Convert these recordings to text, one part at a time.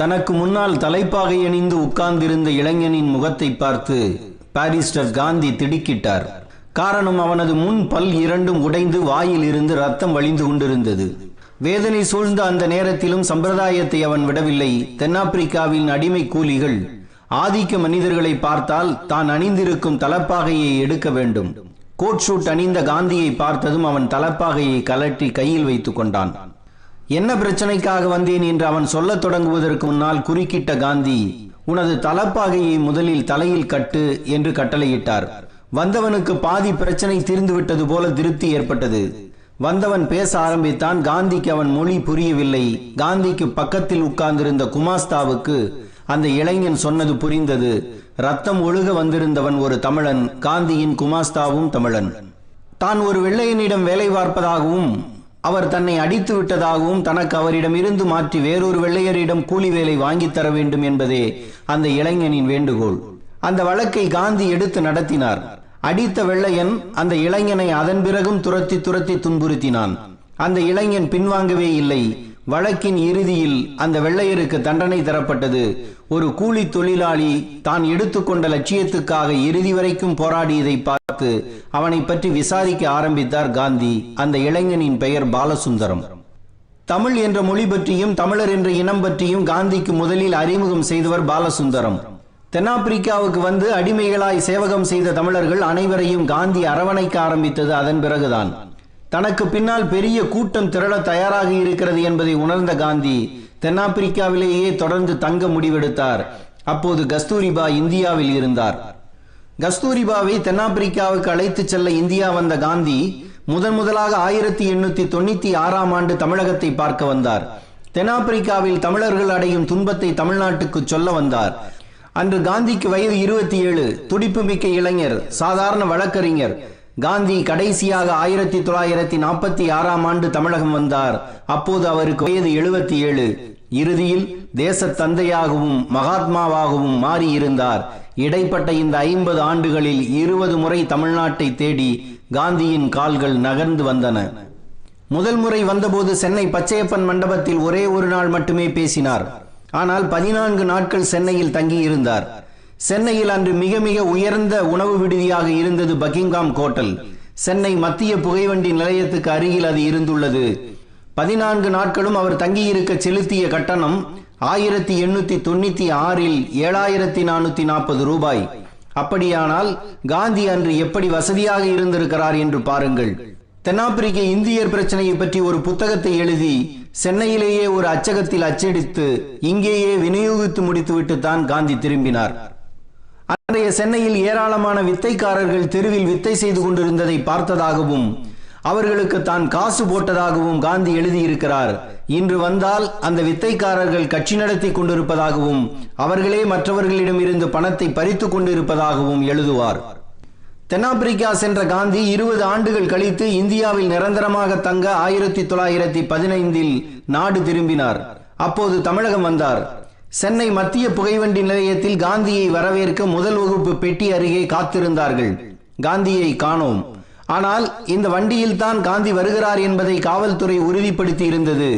தனக்கு முன்னால் தலைப்பாகை அணிந்து உட்கார்ந்திருந்த இளைஞனின் முகத்தை பார்த்து பாரிஸ்டர் காந்தி திடுக்கிட்டார். காரணம் அவனது முன் பல் இரண்டும் உடைந்து வாயில் இருந்து ரத்தம் வழிந்து கொண்டிருந்தது. வேதனை சூழ்ந்த அந்த நேரத்திலும் சம்பிரதாயத்தை அவன் விடவில்லை. தென்னாப்பிரிக்காவின் அடிமை கூலிகள் ஆதிக்க மனிதர்களை பார்த்தால் தான் அணிந்திருக்கும் தலப்பாகையை எடுக்க வேண்டும். கோட் ஷூட் அணிந்த காந்தியை பார்த்ததும் அவன் தலப்பாகையை கலட்டி கையில் வைத்துக் கொண்டான். என்ன பிரச்சனைக்காக வந்தேன் என்று அவன் சொல்லத் தொடங்குவதற்கு முன்னால் குறுக்கிட்ட காந்தி உனது தலப்பாகையை முதலில் தலையில் கட்டு என்று கட்டளையிட்டார். வந்தவனுக்கு பாதி பிரச்சனை தீர்ந்துவிட்டது போல திருப்தி ஏற்பட்டது. வந்தவன் பேச ஆரம்பித்தான். காந்திக்கு அவன் மொழி புரியவில்லை. காந்திக்கு பக்கத்தில் உட்கார்ந்திருந்த குமாஸ்தாவுக்கு அந்த இளைஞன் சொன்னது புரிந்தது. ரத்தம் ஒழுக வந்திருந்தவன் ஒரு தமிழன் காந்தியின் குமாஸ்தாவும் தமிழன். தான் ஒரு வெள்ளையனிடம் வேலை பார்ப்பதாகவும் அவர் தன்னை அடித்து விட்டதாகவும் தனக்கு அவரிடம் இருந்து மாற்றி வேறொரு வெள்ளையரிடம் கூலி வேலை வாங்கித் தர வேண்டும் என்பதே அந்த இளைஞனின் வேண்டுகோள். அந்த வழக்கை காந்தி எடுத்து நடத்தினார். அடித்த வெள்ளையன் அந்த இளைஞனை அதன் பிறகும் துரத்தி துரத்தி துன்புறுத்தினான். அந்த இளைஞன் பின்வாங்கவே இல்லை. வழக்கின் இறுதியில் அந்த வெள்ளையருக்கு தண்டனை தரப்பட்டது. ஒரு கூலி தொழிலாளி தான் எடுத்துக்கொண்ட லட்சியத்துக்காக இறுதி வரைக்கும் போராடியதை பார்த்து அவனை பற்றி விசாரிக்க ஆரம்பித்தார் காந்தி. அந்த இளைஞனின் பெயர் பாலசுந்தரம். தமிழ் என்ற மொழி பற்றியும் தமிழர் என்ற இனம் பற்றியும் காந்திக்கு முதலில் அறிமுகம் செய்தவர் பாலசுந்தரம். தென்னாப்பிரிக்காவுக்கு வந்து அடிமைகளாய் சேவகம் செய்த தமிழர்கள் அனைவரையும் காந்தி அரவணைக்க ஆரம்பித்தது அதன் பிறகுதான். தனக்கு பின்னால் பெரிய கூட்டம் திரள தயாராக இருக்கிறது என்பதை உணர்ந்த காந்தி தென்னாப்பிரிக்காவிலேயே தொடர்ந்து தங்க முடிவெடுத்தார். அப்போது கஸ்தூரிபா இந்தியாவில் இருந்தார். கஸ்தூரிபாவை தென்னாப்பிரிக்காவுக்கு அழைத்துச் செல்ல இந்தியா வந்த காந்தி முதன் முதலாக ஆயிரத்தி எண்ணூத்தி தொண்ணூத்தி ஆறாம் ஆண்டு தமிழகத்தை பார்க்க வந்தார். தென்னாப்பிரிக்காவில் தமிழர்கள் அடையும் துன்பத்தை தமிழ்நாட்டுக்கு சொல்ல வந்தார். அன்று காந்திக்கு வயது இருபத்தி ஏழு துடிப்புமிக்க இளைஞர் சாதாரண வழக்கறிஞர் காந்தி கடைசியாக ஆயிரத்தி தொள்ளாயிரத்தி நாற்பத்தி ஆறாம் ஆண்டு தமிழகம் வந்தார். அப்போது அவருக்கு வயது எழுபத்தி ஏழு. இறுதியில் தேச தந்தையாகவும் மகாத்மாவாகவும் மாறியிருந்தார். இடைப்பட்ட இந்த ஐம்பது ஆண்டுகளில் இருபது முறை தமிழ்நாட்டை தேடி காந்தியின் கால்கள் நகர்ந்து வந்தன. முதல் முறை வந்தபோது சென்னை பச்சையப்பன் மண்டபத்தில் ஒரே ஒரு நாள் மட்டுமே பேசினார். ஆனால் பதினான்கு நாட்கள் சென்னையில் தங்கியிருந்தார். சென்னையில் அன்று மிக மிக உயர்ந்த உணவு விடுதியாக இருந்தது பக்கிங்காம் கோட்டல். சென்னை மத்திய புகைவண்டி நிலையத்துக்கு அருகில் அது இருந்துள்ளது. பதினான்கு நாட்களும் அவர் தங்கியிருக்க செலுத்திய கட்டணம் ஆயிரத்தி எண்ணூத்தி தொண்ணூத்தி ஆறில் ஏழாயிரத்தி நானூத்தி நாற்பது ரூபாய். அப்படியானால் காந்தி அன்று எப்படி வசதியாக இருந்திருக்கிறார் என்று பாருங்கள். தென்னாப்பிரிக்க இந்தியர் பிரச்சனையை பற்றி ஒரு புத்தகத்தை எழுதி சென்னையிலேயே ஒரு அச்சகத்தில் அச்சடித்து இங்கேயே விநியோகித்து முடித்துவிட்டு தான் காந்தி திரும்பினார். அன்றைய சென்னையில் ஏராளமான வித்தைக்காரர்கள் தெருவில் வித்தை செய்து கொண்டிருந்ததை பார்த்ததாகவும் அவர்களுக்கு தான் காசு போட்டதாகவும் காந்தி எழுதியிருக்கிறார். இன்று வந்தால் அந்த வித்தைக்காரர்கள் கட்சி நடத்தி கொண்டிருப்பதாகவும் அவர்களே மற்றவர்களிடம் இருந்து பணத்தை பறித்து கொண்டிருப்பதாகவும் எழுதுவார். தென்னாப்பிரிக்கா சென்ற காந்தி இருபது ஆண்டுகள் கழித்து இந்தியாவில் நிரந்தரமாக தங்க ஆயிரத்தி தொள்ளாயிரத்தி பதினைந்தில் நாடு திரும்பினார். அப்போது தமிழகம் வந்தார். சென்னை மத்திய புகைவண்டி நிலையத்தில் காந்தியை வரவேற்க முதல் வகுப்பு பெட்டி அருகே காத்திருந்தார்கள். காந்தியை காணோம். ஆனால் இந்த வண்டியில் தான் காந்தி வருகிறார் என்பதை காவல்துறை உறுதிப்படுத்தி இருந்தது.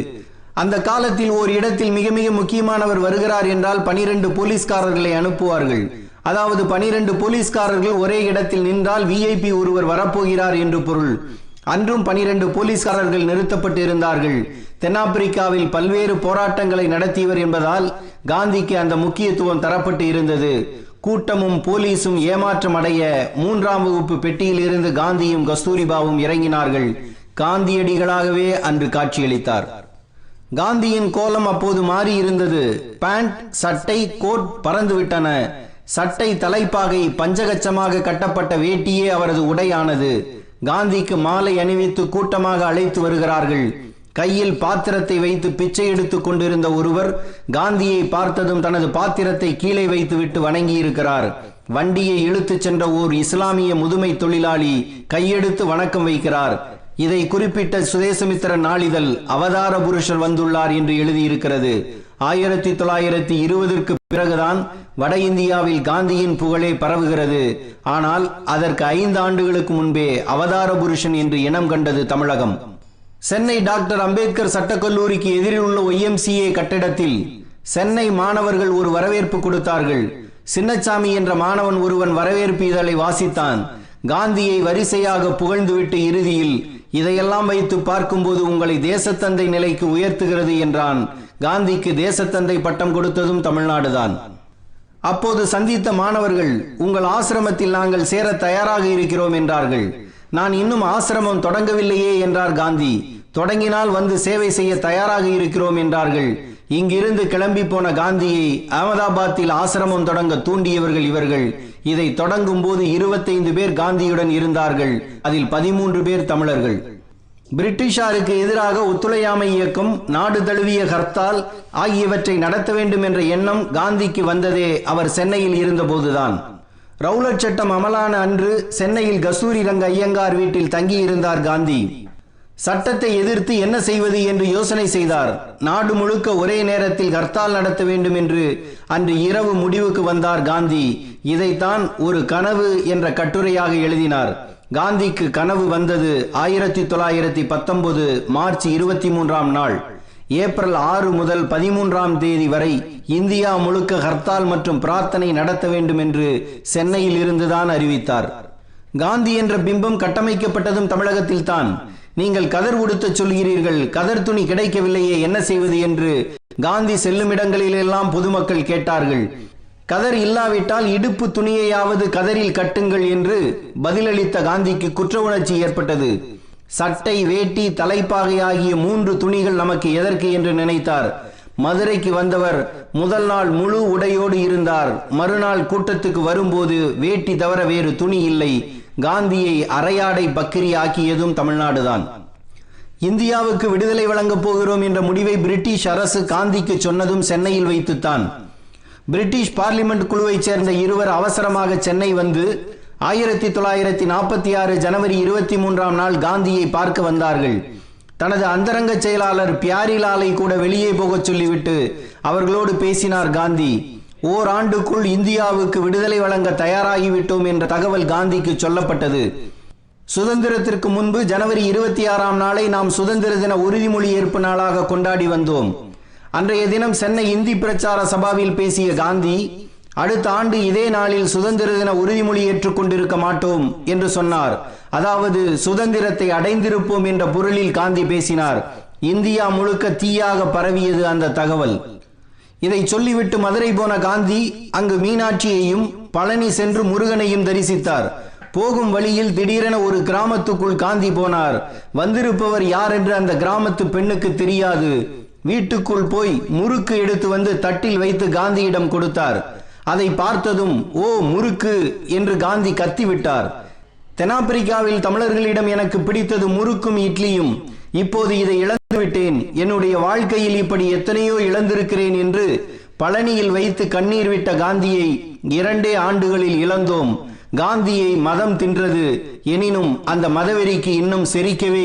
அந்த காலத்தில் ஓர் இடத்தில் மிக மிக முக்கியமானவர் வருகிறார் என்றால் பனிரெண்டு போலீஸ்காரர்களை அனுப்புவார்கள். அதாவது பனிரெண்டு போலீஸ்காரர்கள் ஒரே இடத்தில் நின்றால் விஐபி ஒருவர் வரப்போகிறார் என்று பொருள். அன்றும் பனிரெண்டு போலீஸ்காரர்கள் நிறுத்தப்பட்டு இருந்தார்கள் தென்னாப்பிரிக்காவில் பல்வேறு போராட்டங்களை நடத்தியவர் என்பதால் காந்திக்கு அந்த முக்கியத்துவம் தரப்பட்டு இருந்தது. கூட்டமும் போலீஸும் ஏமாற்றம் அடைய மூன்றாம் வகுப்பு பெட்டியில் இருந்து காந்தியும் கஸ்தூரிபாவும் இறங்கினார்கள். காந்தியடிகளாகவே அன்று காட்சியளித்தார். காந்தியின் கோலம் அப்போது மாறி இருந்தது பேண்ட் சட்டை கோட் பறந்துவிட்டன. சட்டை தலைப்பாகை பஞ்சகச்சமாக கட்டப்பட்ட வேட்டியே அவரது உடையானது. காந்திக்கு மாலை அணிவித்து கூட்டமாக அழைத்து வருகிறார்கள். கையில் பாத்திரத்தை வைத்து பிச்சை எடுத்துக் கொண்டிருந்த ஒருவர் காந்தியை பார்த்ததும் தனது பாத்திரத்தை கீழே வைத்துவிட்டு வணங்கி இருக்கிறார் வண்டியை இழுத்துச் சென்ற ஓர் இஸ்லாமிய முதுமை தொழிலாளி கையெடுத்து வணக்கம் வைக்கிறார். இதை குறிப்பிட்ட சுதேசமித்திர நாளிதழ் அவதார புருஷர் வந்துள்ளார் என்று எழுதியிருக்கிறது. ஆயிரத்தி தொள்ளாயிரத்தி இருபதற்கு பிறகுதான் வட இந்தியாவில் காந்தியின் புகழே பரவுகிறது. ஆனால் அதற்கு ஐந்து ஆண்டுகளுக்கு முன்பே அவதார புருஷன் என்று இனம் கண்டது தமிழகம். சென்னை டாக்டர் அம்பேத்கர் சட்டக்கல்லூரிக்கு எதிரில் உள்ள ஒய்எம்சிஏ கட்டிடத்தில் சென்னை மாணவர்கள் ஒரு வரவேற்பு கொடுத்தார்கள். சின்னச்சாமி என்ற மாணவன் ஒருவன் வரவேற்பு இதழை வாசித்தான். காந்தியை வரிசையாக புகழ்ந்துவிட்டு இறுதியில் இதையெல்லாம் வைத்து பார்க்கும்போது உங்களை தேசத்தந்தை நிலைக்கு உயர்த்துகிறது என்றான். காந்திக்கு தேசத்தந்தை பட்டம் கொடுத்ததும் தமிழ்நாடுதான். அப்போது சந்தித்த மாணவர்கள் உங்கள் ஆசிரமத்தில் நாங்கள் சேர தயாராக இருக்கிறோம் என்றார்கள். நான் இன்னும் ஆசிரமம் தொடங்கவில்லையே என்றார் காந்தி. தொடங்கினால் வந்து சேவை செய்ய தயாராக இருக்கிறோம் என்றார்கள். இங்கிருந்து கிளம்பி போன காந்தியை அகமதாபாத்தில் ஆசிரமம் தொடங்க தூண்டியவர்கள் இவர்கள். இதை தொடங்கும் போது இருபத்தைந்து பேர் காந்தியுடன் இருந்தார்கள். அதில் பதிமூன்று பேர் தமிழர்கள். பிரிட்டிஷாருக்கு எதிராக ஒத்துழையாமை இயக்கம் நாடு தழுவிய ஹர்த்தால் ஆகியவற்றை நடத்த வேண்டும் என்ற எண்ணம் காந்திக்கு வந்ததே அவர் சென்னையில் இருந்தபோதுதான். ரவுலட் சட்டம் அமலான அன்று சென்னையில் கஸ்தூரி ரங்க ஐயங்கார் வீட்டில் தங்கியிருந்தார் காந்தி. சட்டத்தை எதிர்த்து என்ன செய்வது என்று யோசனை செய்தார். நாடு முழுக்க ஒரே நேரத்தில் ஹர்த்தால் நடத்த வேண்டும் என்று அன்று இரவு முடிவுக்கு வந்தார் காந்தி. இதைத்தான் ஒரு கனவு என்ற கட்டுரையாக எழுதினார். காந்திக்கு கனவு வந்தது ஆயிரத்தி தொள்ளாயிரத்தி பத்தொன்பது மார்ச் இருபத்தி மூன்றாம் நாள். ஏப்ரல் ஆறு முதல் பதிமூன்றாம் தேதி வரை இந்தியா முழுக்க ஹர்த்தால் மற்றும் பிரார்த்தனை நடத்த வேண்டும் என்று சென்னையில் இருந்துதான் அறிவித்தார். காந்தி என்ற பிம்பம் கட்டமைக்கப்பட்டதும் தமிழகத்தில் தான் நீங்கள் கதர் உடுத்தச் சொல்கிறீர்கள். கதர் துணி கிடைக்கவில்லையே என்ன செய்வது என்று காந்தி செல்லும் இடங்களிலெல்லாம் பொதுமக்கள் கேட்டார்கள். கதர் இல்லாவிட்டால் இடுப்பு துணியையாவது கதரில் கட்டுங்கள் என்று பதிலளித்த காந்திக்கு குற்ற உணர்ச்சி ஏற்பட்டது. சட்டை வேட்டி தலைப்பாகை ஆகிய மூன்று துணிகள் நமக்கு எதற்கு என்று நினைத்தார். மதுரைக்கு வந்தவர் முதல் நாள் முழு உடையோடு இருந்தார். மறுநாள் கூட்டத்துக்கு வரும்போது வேட்டி தவிர வேறு துணி இல்லை. காந்தியை அரையாடை பக்கிரி ஆக்கியதும் தமிழ்நாடுதான். இந்தியாவுக்கு விடுதலை வழங்கப் போகிறோம் என்ற முடிவை பிரிட்டிஷ் அரசு காந்திக்கு சொன்னதும் சென்னையில் வைத்துத்தான். பிரிட்டிஷ் பார்லிமெண்ட் குழுவைச் சேர்ந்த இருவர் அவசரமாக சென்னை வந்து ஆயிரத்தி தொள்ளாயிரத்தி நாற்பத்தி ஆறு ஜனவரி இருபத்தி மூன்றாம் நாள் காந்தியை பார்க்க வந்தார்கள். தனது அந்தரங்க செயலாளர் பியாரிலாலை கூட வெளியே போகச் சொல்லிவிட்டு அவர்களோடு பேசினார் காந்தி. ஓராண்டுக்குள் இந்தியாவுக்கு விடுதலை வழங்க தயாராகிவிட்டோம் என்ற தகவல் காந்திக்கு சொல்லப்பட்டது. சுதந்திரத்திற்கு முன்பு ஜனவரி இருபத்தி ஆறாம் நாளை நாம் சுதந்திர தின உறுதிமொழி ஏற்பு நாளாக கொண்டாடி வந்தோம். அன்றைய தினம் சென்னை இந்தி பிரச்சார சபாவில் பேசிய காந்தி அடுத்த ஆண்டு இதே நாளில் சுதந்திர தின உறுதிமொழி ஏற்றுக்கொண்டிருக்க மாட்டோம் என்று சொன்னார். அதாவது சுதந்திரத்தை அடைந்திருப்போம் என்ற பொருளில் காந்தி பேசினார். இந்தியா முழுக்க தீயாக பரவியது அந்த தகவல். இதை சொல்லிவிட்டு மதுரை போன காந்தி அங்கு மீனாட்சியையும் பழனி சென்று முருகனையும் தரிசித்தார். போகும் வழியில் திடீரென ஒரு கிராமத்துக்குள் காந்தி போனார். வந்திருப்பவர் யார் என்று அந்த கிராமத்து பெண்ணுக்கு தெரியாது. வீட்டுக்குள் போய் முறுக்கு எடுத்து வந்து தட்டில் வைத்து காந்தியிடம் கொடுத்தார். அதை பார்த்ததும் ஓ முறுக்கு என்று காந்தி கத்திவிட்டார். தென்னாப்பிரிக்காவில் தமிழர்களிடம் எனக்கு பிடித்தது முறுக்கும் இட்லியும். இப்போது இதை இழந்து விட்டேன் என்னுடைய வாழ்க்கையில் இப்படி எத்தனையோ இழந்திருக்கிறேன் என்று பழனியில் வைத்து கண்ணீர் விட்ட காந்தியை இரண்டே ஆண்டுகளில் இழந்தோம். காந்தியை மதம் தின்றது. எனினும் அந்த மதவெறிக்கு இன்னும் செரிக்கவே